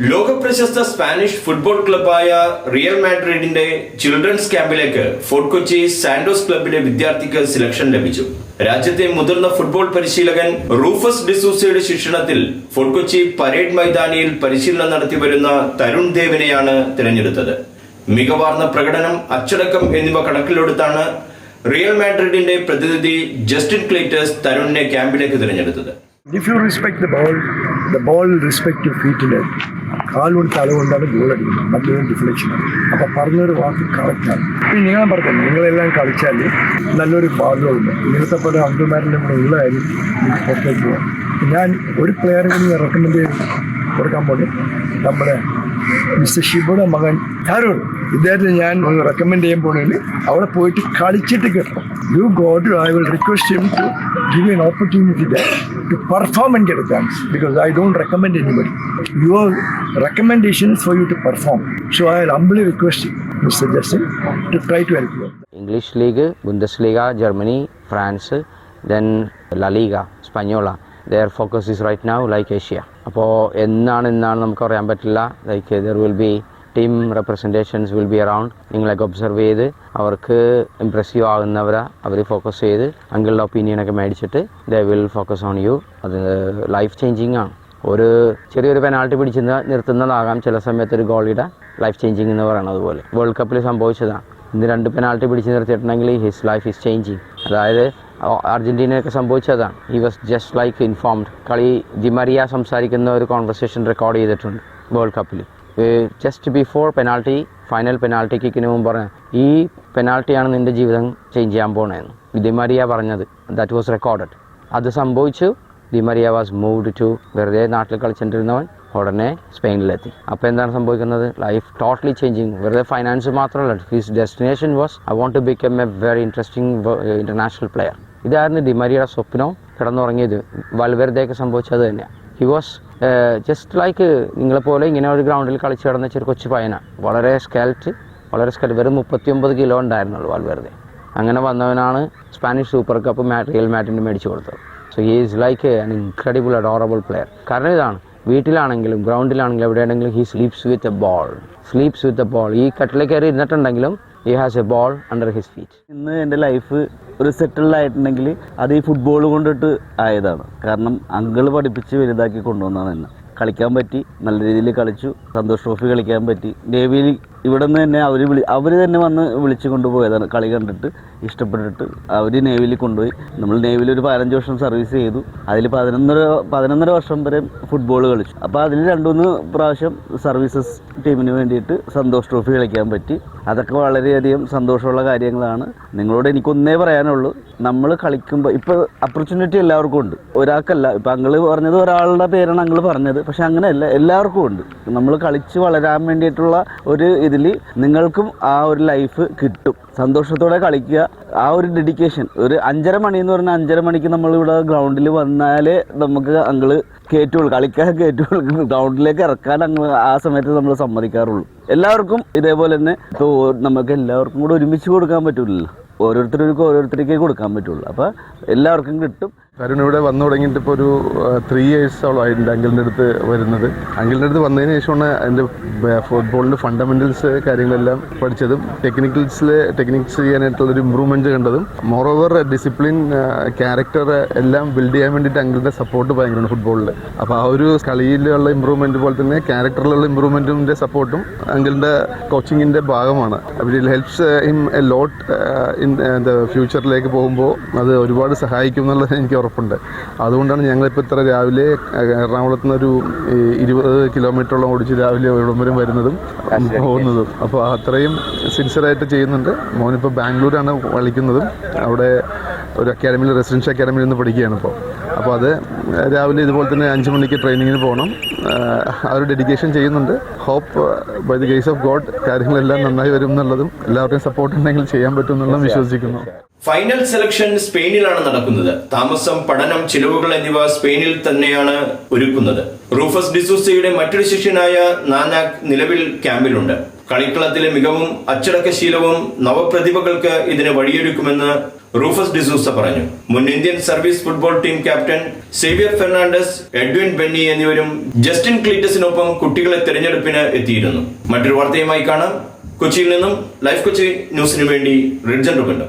ലോകപ്രശസ്ത Spanish football ക്ലബായ real മാഡ്രിഡിന്റെ ചിൽഡ്രൻസ് ക്യാമ്പിലേക്ക് ഫോർട്ട് കൊച്ചി സാന്റോസ് ക്ലബിലെ വിദ്യാർത്ഥിക്ക് സെലക്ഷൻ ലഭിച്ചു. രാജ്യത്തെ മുതിർന്ന ഫുട്ബോൾ പരിശീലകൻ റൂഫസ് ഡിസൂസയുടെ ശിക്ഷണത്തിൽ ഫോർട്ട് കൊച്ചി പരേഡ് മൈതാനിയിൽ പരിശീലനം നടത്തി വരുന്ന തരുൺ ദേവിനെയാണ് തിരഞ്ഞെടുത്തത്. മികവാർന്ന പ്രകടനം അച്ചടക്കം എന്നിവ കണക്കിലെടുത്താണ് റിയൽ മാഡ്രിഡിന്റെ പ്രതിനിധി ജസ്റ്റിൻ ക്ലേറ്റേഴ്സ് തരുണിനെ ക്യാമ്പിലേക്ക് തിരഞ്ഞെടുത്തത്. If you respect the ball, the ball respect your feet in it. കാലുകൊണ്ട് തല കൊണ്ടാണ് ഗോൾ അടിക്കുന്നത് നല്ലൊരു ഡിഫ്ലക്ഷനാണ് അപ്പം പറഞ്ഞൊരു വാക്ക് കറക്റ്റാണ് ഇപ്പം നിങ്ങൾ പറഞ്ഞു? നിങ്ങളെല്ലാം കളിച്ചാൽ നല്ലൊരു ഭാഗമുണ്ട് ഇങ്ങനത്തെ പല അംഗന്മാരിലും കൂടെ ഉള്ള കാര്യം എനിക്ക് പുറത്തേക്ക് പോകാം ഞാൻ ഒരു പ്ലെയറിന് ഞാൻ റെക്കമെൻഡ് ചെയ്ത് കൊടുക്കാൻ പോലും നമ്മുടെ മിസ്റ്റർ ഷിബയുടെ മകൻ തരുൺ ഇദ്ദേഹത്തിന് ഞാൻ ഒന്ന് റെക്കമെൻഡ് ചെയ്യാൻ പോണെങ്കിൽ അവിടെ പോയിട്ട് കളിച്ചിട്ട് കിട്ടണം you God I will request him to give an opportunity to perform perform and because I don't recommend I don't recommend for is for you to perform. So I humbly request to try to help you. English League, Bundesliga, Germany, France, then La Liga, Spagnola. Their focus is right now like Asia. അപ്പോൾ എന്നാണ് എന്നാണ് നമുക്ക് പറയാൻ പറ്റില്ല. Like there will be team representations will be around നിങ്ങളൊക്കെ observe ചെയ്ത് അവർക്ക് impressive ആകുന്നവരെ അവർ focus ചെയ്ത് അങ്കിളുടെ ഒപ്പീനിയനൊക്കെ മേടിച്ചിട്ട് they will focus on you അത് ലൈഫ് ചേഞ്ചിങ് ആണ്. ഒരു ചെറിയൊരു പെനാൾട്ടി പിടിച്ച് നിർത്തുന്നതാകാം ചില സമയത്ത് ഒരു ഗോളിയുടെ ലൈഫ് ചേഞ്ചിങ് എന്ന് പറയുന്നത് അതുപോലെ. വേൾഡ് കപ്പിൽ സംഭവിച്ചതാണ്. ഇന്ന് രണ്ട് പെനാൾട്ടി പിടിച്ച് നിർത്തിയിട്ടുണ്ടെങ്കിൽ ഹിസ് ലൈഫ് ഇസ് ചേഞ്ചിങ് അതായത് അർജന്റീനയൊക്കെ സംഭവിച്ചതാണ്. ഈ വാസ് ജസ്റ്റ് ലൈക്ക് ഇൻഫോംഡ് കളി ജിമറിയ സംസാരിക്കുന്ന ഒരു കോൺവെർസേഷൻ റെക്കോർഡ് ചെയ്തിട്ടുണ്ട് വേൾഡ് കപ്പിൽ just before penalty final penalty കിക്കിന് മുമ്പ് പറഞ്ഞു ഈ പെനാൾട്ടിയാണ് നിന്റെ ജീവിതം ചേഞ്ച് ചെയ്യാൻ പോകണമെന്ന് ദിമറിയ പറഞ്ഞത്. ദാറ്റ് വാസ് റെക്കോർഡഡ് അത് സംഭവിച്ചു. ദിമറിയ വാസ് മൂവ്ഡ് ടു വെറുതെ നാട്ടിൽ കളിച്ചിട്ടിരുന്നവൻ ഉടനെ സ്പെയിനിലെത്തി. അപ്പോൾ എന്താണ് സംഭവിക്കുന്നത്? ലൈഫ് ടോട്ടലി ചേഞ്ചിങ് വെറുതെ ഫൈനാൻസ് മാത്രമല്ല. His destination was I want to become a very interesting international player ഇതായിരുന്നു ഡിമരിയുടെ സ്വപ്നം കിടന്നുറങ്ങിയത്. വൽവെറുതെയൊക്കെ സംഭവിച്ചത് തന്നെയാണ് ഹി വാസ് ജസ്റ്റ് ലൈക്ക് നിങ്ങളെപ്പോലെ ഇങ്ങനെ ഒരു ഗ്രൗണ്ടിൽ കളിച്ച് കിടന്ന ചെറു കൊച്ചു പയ്യനാണ് വളരെ സ്കെൽറ്റ് വളരെ സ്കെൽറ്റ് വെറും മുപ്പത്തിയൊമ്പത് കിലോ ഉണ്ടായിരുന്നുള്ളൂ വൽവെറുതെ. അങ്ങനെ വന്നവനാണ് സ്പാനിഷ് സൂപ്പർ കപ്പ് മാ റിയൽ മാറ്റിന് മേടിച്ചു കൊടുത്തത്. So he is like an incredible adorable player കാരണം ഇതാണ്. വീട്ടിലാണെങ്കിലും ഗ്രൗണ്ടിലാണെങ്കിലും എവിടെയാണെങ്കിലും he sleeps with a ball sleeps with a ball ഈ കട്ടിലേക്ക് കയറി ഇരുന്നിട്ടുണ്ടെങ്കിലും he has a ball under his feet ഇന്ന് എന്റെ ലൈഫ് ഒരു സെറ്റിൽഡ് ആയിട്ടുണ്ടെങ്കിൽ അത് ഈ ഫുട്ബോൾ കൊണ്ടിട്ട് ആയതാണ്. കാരണം അങ്കിൾ പഠിപ്പിച്ച് വലുതാക്കി കൊണ്ടുവന്നതാണ് എന്നെ. കളിക്കാൻ പറ്റി നല്ല രീതിയിൽ കളിച്ചു. സന്തോഷ് ട്രോഫി കളിക്കാൻ പറ്റി. നേവിയിൽ ഇവിടെ നിന്ന് തന്നെ അവർ വിളി അവർ തന്നെ വന്ന് വിളിച്ചു കൊണ്ടുപോയതാണ്. കളി കണ്ടിട്ട് ഇഷ്ടപ്പെട്ടിട്ട് അവർ നേവിയിൽ കൊണ്ടുപോയി. നമ്മൾ നേവിയിൽ ഒരു പതിനഞ്ച് വർഷം സർവീസ് ചെയ്തു. അതിൽ പതിനൊന്നര പതിനൊന്നര വർഷം വരെ ഫുട്ബോൾ കളിച്ചു. അപ്പോൾ അതിൽ രണ്ടുമൂന്ന് പ്രാവശ്യം സർവീസസ് ടീമിന് വേണ്ടിയിട്ട് സന്തോഷ് ട്രോഫി കളിക്കാൻ പറ്റി. അതൊക്കെ വളരെയധികം സന്തോഷമുള്ള കാര്യങ്ങളാണ്. നിങ്ങളോട് എനിക്കൊന്നേ പറയാനുള്ളൂ. നമ്മൾ കളിക്കുമ്പോൾ ഇപ്പോൾ ഓപ്പർച്യൂണിറ്റി എല്ലാവർക്കും ഉണ്ട്. ഒരാൾക്കല്ല ഇപ്പം അങ്ങൾ പറഞ്ഞത് ഒരാളുടെ പേരാണ് അങ്ങൾ പറഞ്ഞത്. പക്ഷെ അങ്ങനെയല്ല എല്ലാവർക്കും ഉണ്ട്. നമ്മൾ കളിച്ച് വളരാൻ വേണ്ടിയിട്ടുള്ള ഒരു ഇതിൽ നിങ്ങൾക്കും ആ ഒരു ലൈഫ് കിട്ടും. സന്തോഷത്തോടെ കളിക്കുക. ആ ഒരു ഡെഡിക്കേഷൻ ഒരു അഞ്ചര മണി എന്ന് പറഞ്ഞാൽ അഞ്ചര മണിക്ക് നമ്മളിവിടെ ഗ്രൗണ്ടിൽ വന്നാലേ നമുക്ക് അങ്ങൾ കയറ്റുള്ളൂ കളിക്കാൻ കയറ്റുള്ളൂ ഗ്രൗണ്ടിലേക്ക് ഇറക്കാൻ അങ്ങ് ആ സമയത്ത് നമ്മൾ സമ്മതിക്കാറുള്ളൂ. എല്ലാവർക്കും ഇതേപോലെ തന്നെ ഇപ്പോൾ നമുക്ക് എല്ലാവർക്കും കൂടെ ഒരുമിച്ച് കൊടുക്കാൻ പറ്റില്ലല്ലോ ഓരോരുത്തർക്കും ഓരോരുത്തർക്കേ കൊടുക്കാൻ പറ്റുള്ളൂ. അപ്പോൾ എല്ലാവർക്കും കിട്ടും. തരുൺ ഇവിടെ വന്നു തുടങ്ങിയിട്ട് ഇപ്പോൾ ഒരു ത്രീ ഇയേഴ്സോളം ആയിട്ടുണ്ട് അങ്കിളിന്റെ അടുത്ത് വരുന്നത്. അങ്കിളിന്റെ അടുത്ത് വന്നതിന് ശേഷമാണ് എന്റെ ഫുട്ബോളിന്റെ ഫണ്ടമെന്റൽസ് കാര്യങ്ങളെല്ലാം പഠിച്ചതും ടെക്നിക്കൽസിൽ ടെക്നിക്സ് ചെയ്യാനായിട്ടുള്ളൊരു ഇമ്പ്രൂവ്മെന്റ് കണ്ടതും. മോറോവർ ഡിസിപ്ലിൻ ക്യാരക്ടർ എല്ലാം ബിൽഡ് ചെയ്യാൻ വേണ്ടിയിട്ട് അങ്കിളിന്റെ സപ്പോർട്ട് ഭയങ്കരമാണ് ഫുട്ബോളിൽ അപ്പോൾ ആ ഒരു കളിയിലുള്ള ഇമ്പ്രൂവ്മെന്റ് പോലെ തന്നെ ക്യാരക്ടറിലുള്ള ഇമ്പ്രൂവ്മെന്റിന്റെ സപ്പോർട്ടും അങ്കിളിന്റെ കോച്ചിങ്ങിന്റെ ഭാഗമാണ്. It helps in a lot in the ഫ്യൂച്ചറിലേക്ക് പോകുമ്പോൾ അത് ഒരുപാട് സഹായിക്കും എന്നുള്ളത് എനിക്ക് ഉറപ്പുണ്ട്. അതുകൊണ്ടാണ് ഞങ്ങളിപ്പോൾ ഇത്ര രാവിലെ എറണാകുളത്ത് നിന്ന് ഒരു ഇരുപത് കിലോമീറ്ററോളം ഓടിച്ച് രാവിലെ ഇവിടം വരെ വരുന്നതും പോകുന്നതും. അപ്പോൾ അത്രയും സിൻസിയറായിട്ട് ചെയ്യുന്നുണ്ട്. മോനിപ്പോൾ ബാംഗ്ലൂരാണ് വളിക്കുന്നതും അവിടെ ഒരു അക്കാഡമിയിൽ റെസിഡൻഷ്യൽ അക്കാഡമിയിൽ നിന്ന് പഠിക്കുകയാണ് ഇപ്പോൾ അപ്പോൾ അത് രാവിലെ ഇതുപോലെ തന്നെ അഞ്ച് മണിക്ക് ട്രെയിനിങ്ങിന് പോകണം. അവർ ഡെഡിക്കേഷൻ ചെയ്യുന്നുണ്ട്. Hope by the grace of God കാര്യങ്ങളെല്ലാം നന്നായി വരും എന്നുള്ളതും എല്ലാവരുടെയും സപ്പോർട്ട് ഉണ്ടെങ്കിൽ ചെയ്യാൻ പറ്റും എന്നുള്ളതും വിശ്വസിക്കുന്നു. ഫൈനൽ സെലക്ഷൻ സ്പെയിനിലാണ് നടക്കുന്നത്. താമസം പഠനം ചിലവുകൾ എന്നിവ സ്പെയിനിൽ തന്നെയാണ് ഒരുക്കുന്നത്. റൂഫസ് ഡിസൂസയുടെ മറ്റൊരു ശിഷ്യനായ നാനാക് നിലവിൽ ക്യാമ്പിലുണ്ട്. കളിക്കളത്തിലെ മികവും അച്ചടക്കശീലവും നവപ്രതിഭകൾക്ക് ഇതിന് വഴിയൊരുക്കുമെന്ന് റൂഫസ് ഡിസൂസ പറഞ്ഞു. മുൻ Indian service football team captain Xavier Fernandez Edwin Benny എന്നിവരും ജസ്റ്റിൻ ക്ലീറ്റസിനൊപ്പം കുട്ടികളെ തെരഞ്ഞെടുപ്പിന് എത്തിയിരുന്നു. മറ്റൊരു വാർത്തയുമായി കാണാം. കൊച്ചിയിൽ നിന്നും ലൈഫ് കൊച്ചി ന്യൂസിനു വേണ്ടി റിഡ്ജൻ റുബണ്ടോ